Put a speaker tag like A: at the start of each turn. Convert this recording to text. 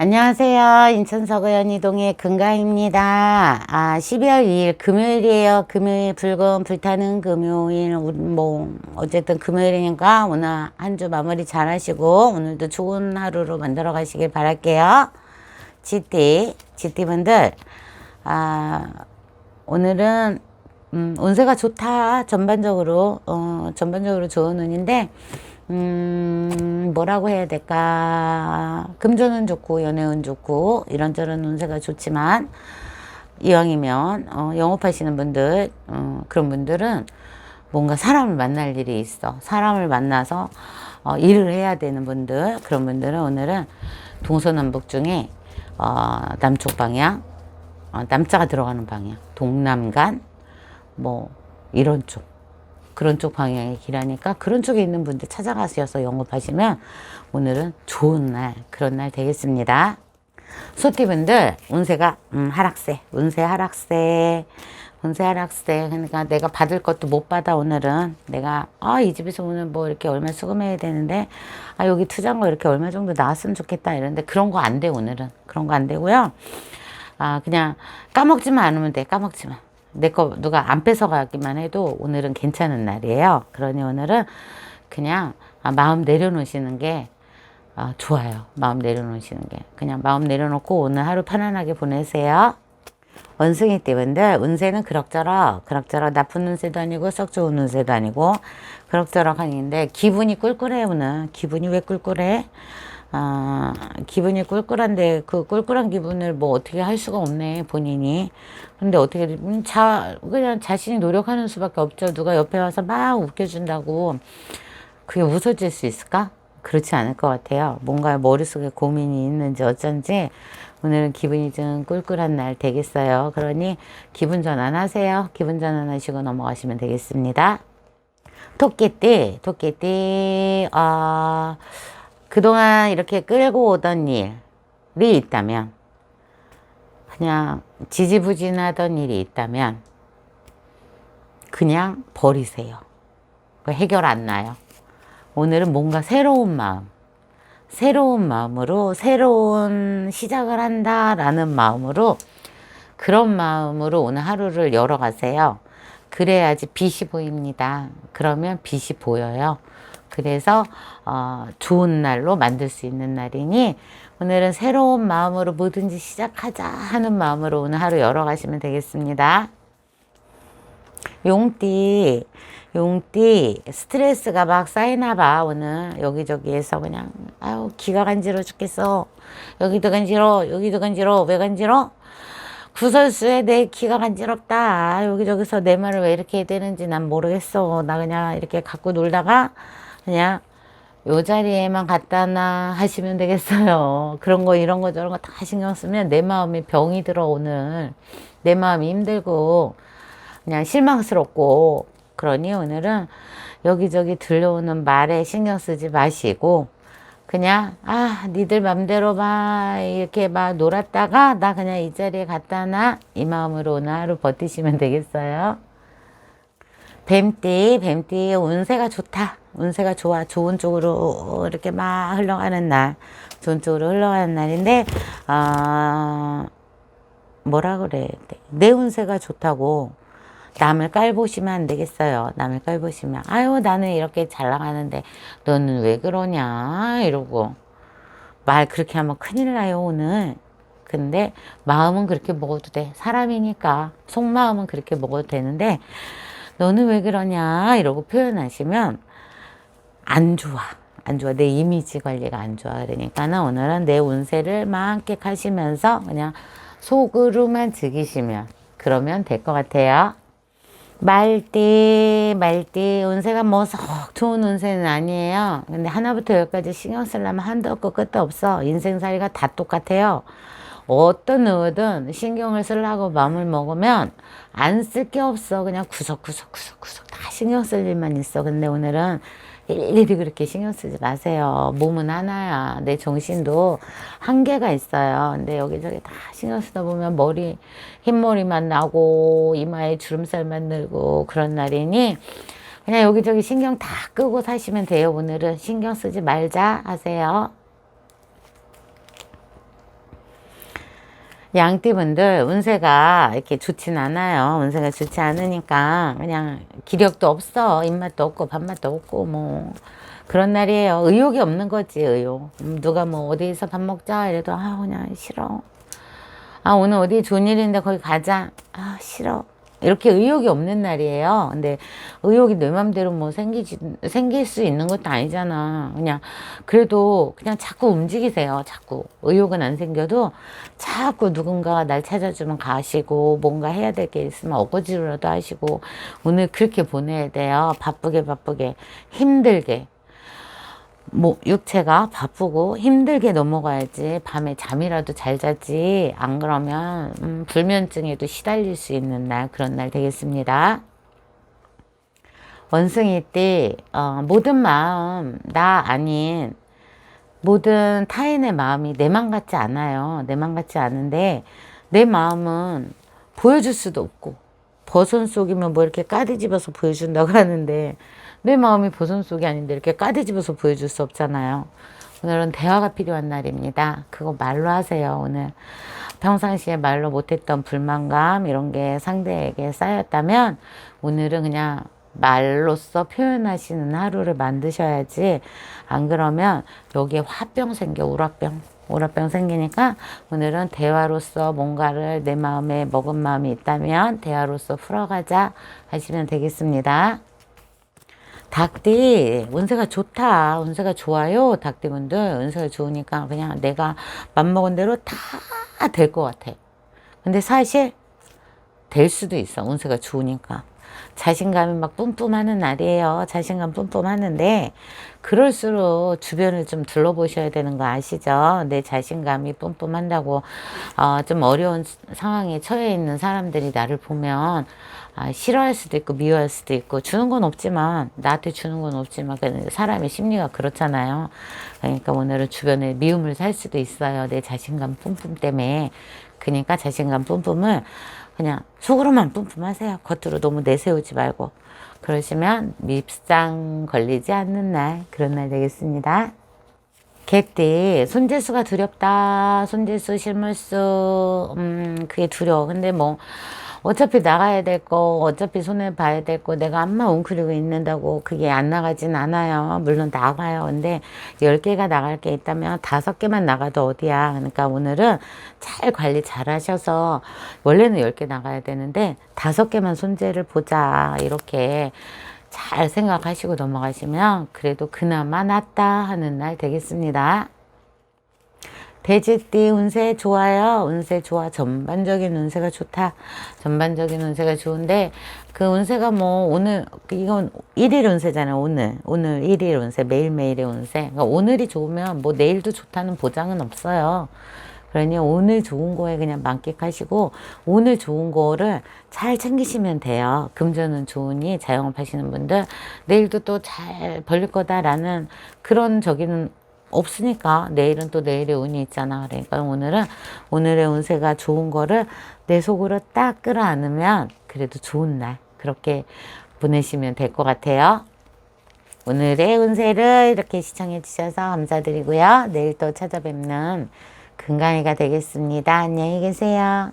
A: 안녕하세요. 인천 서구현 이동의 금가입니다. 아, 12월 2일 금요일이에요. 금요일 붉은 불타는 금요일. 뭐 어쨌든 금요일이니까 오늘 한 주 마무리 잘 하시고 오늘도 좋은 하루로 만들어 가시길 바랄게요. GT, GT분들 아, 오늘은 음, 운세가 좋다. 전반적으로 어, 전반적으로 좋은 운인데 음, 뭐라고 해야 될까. 금전은 좋고, 연애운 좋고, 이런저런 운세가 좋지만, 이왕이면, 어, 영업하시는 분들, 어, 그런 분들은 뭔가 사람을 만날 일이 있어. 사람을 만나서, 어, 일을 해야 되는 분들, 그런 분들은 오늘은 동서남북 중에, 어, 남쪽 방향, 어, 남자가 들어가는 방향, 동남간, 뭐, 이런 쪽. 그런 쪽 방향의 길하니까 그런 쪽에 있는 분들 찾아가셔서 영업하시면 오늘은 좋은 날 그런 날 되겠습니다. 소띠분들 운세가 음, 하락세 운세 하락세 운세 하락세. 그러니까 내가 받을 것도 못 받아 오늘은. 내가 아 이 집에서 오늘 뭐 이렇게 얼마 수금해야 되는데 아 여기 투자한 거 이렇게 얼마 정도 나왔으면 좋겠다 이런데 그런 거 안 돼 오늘은. 그런 거 안 되고요. 아 그냥 까먹지만 않으면 돼 까먹지만 내 거 누가 안 뺏어가기만 해도 오늘은 괜찮은 날이에요. 그러니 오늘은 그냥 아, 마음 내려놓으시는 게 아, 좋아요. 마음 내려놓으시는 게. 그냥 마음 내려놓고 오늘 하루 편안하게 보내세요. 원숭이 띠분들 운세는 그럭저럭 그럭저럭 나쁜 운세도 아니고 썩 좋은 운세도 아니고 그럭저럭 하는데 기분이 꿀꿀해 오늘 기분이 왜 꿀꿀해 아, 기분이 꿀꿀한데 그 꿀꿀한 기분을 뭐 어떻게 할 수가 없네 본인이. 근데 어떻게 음, 자 그냥 자신이 노력하는 수밖에 없죠. 누가 옆에 와서 막 웃겨준다고 그게 웃어질 수 있을까? 그렇지 않을 것 같아요. 뭔가 머릿속에 고민이 있는지 어쩐지 오늘은 기분이 좀 꿀꿀한 날 되겠어요. 그러니 기분 전환 하세요. 기분 전환 하시고 넘어가시면 되겠습니다. 토끼띠, 토끼띠, 어, 그동안 이렇게 끌고 오던 일이 있다면, 그냥 지지부진하던 일이 있다면, 그냥 버리세요. 그 해결 안 나요. 오늘은 뭔가 새로운 마음, 새로운 마음으로, 새로운 시작을 한다라는 마음으로, 그런 마음으로 오늘 하루를 열어가세요. 그래야지 빛이 보입니다. 그러면 빛이 보여요. 그래서 어, 좋은 날로 만들 수 있는 날이니 오늘은 새로운 마음으로 뭐든지 시작하자 하는 마음으로 오늘 하루 열어가시면 되겠습니다. 용띠, 용띠 스트레스가 막 쌓이나 봐. 오늘 여기저기에서 그냥 아유 기가 간지러 죽겠어. 여기도 간지러 여기도 간지러 왜 간지러 구설수에 내 기가 간지럽다. 여기저기서 내 말을 왜 이렇게 해야 되는지 난 모르겠어. 나 그냥 이렇게 갖고 놀다가 그냥 요 자리에만 갖다 놔 하시면 되겠어요. 그런 거 이런 거 저런 거 다 신경 쓰면 내 마음이 병이 들어 오늘 내 마음이 힘들고 그냥 실망스럽고 그러니 오늘은 여기저기 들려오는 말에 신경 쓰지 마시고 그냥 아 니들 맘대로 막 이렇게 막 놀았다가 나 그냥 이 자리에 갖다 놔 이 마음으로 오늘 하루 버티시면 되겠어요. 뱀띠, 뱀띠 운세가 좋다. 운세가 좋아. 좋은 쪽으로 이렇게 막 흘러가는 날. 좋은 쪽으로 흘러가는 날인데, 어, 뭐라 그래. 내 운세가 좋다고 남을 깔보시면 안 되겠어요. 남을 깔보시면. 아유, 나는 이렇게 잘 나가는데 너는 왜 그러냐. 이러고. 말 그렇게 하면 큰일 나요, 오늘. 근데 마음은 그렇게 먹어도 돼. 사람이니까. 속마음은 그렇게 먹어도 되는데, 너는 왜 그러냐 이러고 표현하시면 안 좋아. 안 좋아. 내 이미지 관리가 안 좋아. 그러니까는 오늘은 내 운세를 만끽하시면서 그냥 속으로만 즐기시면 그러면 될 것 같아요. 말띠, 말띠, 운세가 뭐 썩 좋은 운세는 아니에요. 근데 하나부터 열까지 신경 쓰려면 한도 없고 끝도 없어. 인생살이가 다 똑같아요. 어떤 의든 신경을 쓰려고 마음을 먹으면 안 쓸 게 없어. 그냥 구석구석 구석구석 다 신경 쓸 일만 있어. 근데 오늘은 일일이 그렇게 신경 쓰지 마세요. 몸은 하나야. 내 정신도 한계가 있어요. 근데 여기저기 다 신경 쓰다 보면 머리, 흰머리만 나고, 이마에 주름살만 늘고, 그런 날이니, 그냥 여기저기 신경 다 끄고 사시면 돼요. 오늘은 신경 쓰지 말자 하세요. 양띠분들 운세가 이렇게 좋진 않아요. 운세가 좋지 않으니까 그냥 기력도 없어. 입맛도 없고 밥맛도 없고 뭐 그런 날이에요. 의욕이 없는 거지 의욕. 음, 누가 뭐 어디서 밥 먹자 이래도 아 그냥 싫어. 아 오늘 어디 좋은 일인데 거기 가자. 아 싫어. 이렇게 의욕이 없는 날이에요. 근데 의욕이 내 맘대로 뭐 생기지, 생길 수 있는 것도 아니잖아. 그냥, 그래도 그냥 자꾸 움직이세요. 자꾸. 의욕은 안 생겨도 자꾸 누군가 날 찾아주면 가시고, 뭔가 해야 될 게 있으면 어거지로라도 하시고, 오늘 그렇게 보내야 돼요. 바쁘게 바쁘게. 힘들게. 뭐 육체가 바쁘고 힘들게 넘어가야지 밤에 잠이라도 잘 자지 안 그러면 음, 불면증에도 시달릴 수 있는 날 그런 날 되겠습니다. 원숭이 때 어, 모든 마음 나 아닌 모든 타인의 마음이 내 맘 같지 않아요. 내 맘 같지 않은데 내 마음은 보여줄 수도 없고 버선 속이면 뭐 이렇게 까디집어서 보여준다고 하는데 내 마음이 버선 속이 아닌데 이렇게 까디집어서 보여줄 수 없잖아요. 오늘은 대화가 필요한 날입니다. 그거 말로 하세요. 오늘 평상시에 말로 못했던 불만감 이런 게 상대에게 쌓였다면 오늘은 그냥 말로써 표현하시는 하루를 만드셔야지 안 그러면 여기에 화병 생겨 우라병 우라병 생기니까 오늘은 대화로서 뭔가를 내 마음에 먹은 마음이 있다면 대화로서 풀어가자 하시면 되겠습니다. 닭띠 운세가 좋다. 운세가 좋아요 닭띠분들. 운세가 좋으니까 그냥 내가 맘먹은 대로 다 될 것 같아. 근데 사실 될 수도 있어 운세가 좋으니까 자신감이 막 뿜뿜하는 날이에요 자신감 뿜뿜하는데 그럴수록 주변을 좀 둘러보셔야 되는 거 아시죠 내 자신감이 뿜뿜한다고 어, 좀 어려운 상황에 처해 있는 사람들이 나를 보면 아, 싫어할 수도 있고 미워할 수도 있고 주는 건 없지만 나한테 주는 건 없지만 그 사람의 심리가 그렇잖아요. 그러니까 오늘은 주변에 미움을 살 수도 있어요. 내 자신감 뿜뿜 때문에. 그러니까 자신감 뿜뿜을 그냥 속으로만 뿜뿜하세요. 겉으로 너무 내세우지 말고. 그러시면 밉상 걸리지 않는 날 그런 날 되겠습니다. 개띠 손재수가 두렵다. 손재수 실물수 음 그게 두려워. 근데 뭐 어차피 나가야 될 거, 어차피 손해 봐야 될 거, 내가 암만 웅크리고 있는다고 그게 안 나가진 않아요. 물론 나가요. 근데 10개가 나갈 게 있다면 5개만 나가도 어디야. 그러니까 오늘은 잘 관리 잘 하셔서, 원래는 10개 나가야 되는데, 5개만 손재를 보자. 이렇게 잘 생각하시고 넘어가시면, 그래도 그나마 낫다 하는 날 되겠습니다. 돼지띠 운세 좋아요. 운세 좋아. 전반적인 운세가 좋다. 전반적인 운세가 좋은데 그 운세가 뭐 오늘 이건 일일 운세잖아요. 오늘 오늘 일일 운세 매일매일의 운세. 그러니까 오늘이 좋으면 뭐 내일도 좋다는 보장은 없어요. 그러니 오늘 좋은 거에 그냥 만끽하시고 오늘 좋은 거를 잘 챙기시면 돼요. 금전은 좋으니 자영업 하시는 분들 내일도 또 잘 벌릴 거다라는 그런 저기는 없으니까 내일은 또 내일의 운이 있잖아. 그러니까 오늘은 오늘의 운세가 좋은 거를 내 속으로 딱 끌어안으면 그래도 좋은 날 그렇게 보내시면 될 것 같아요. 오늘의 운세를 이렇게 시청해 주셔서 감사드리고요. 내일 또 찾아뵙는 금강이가 되겠습니다. 안녕히 계세요.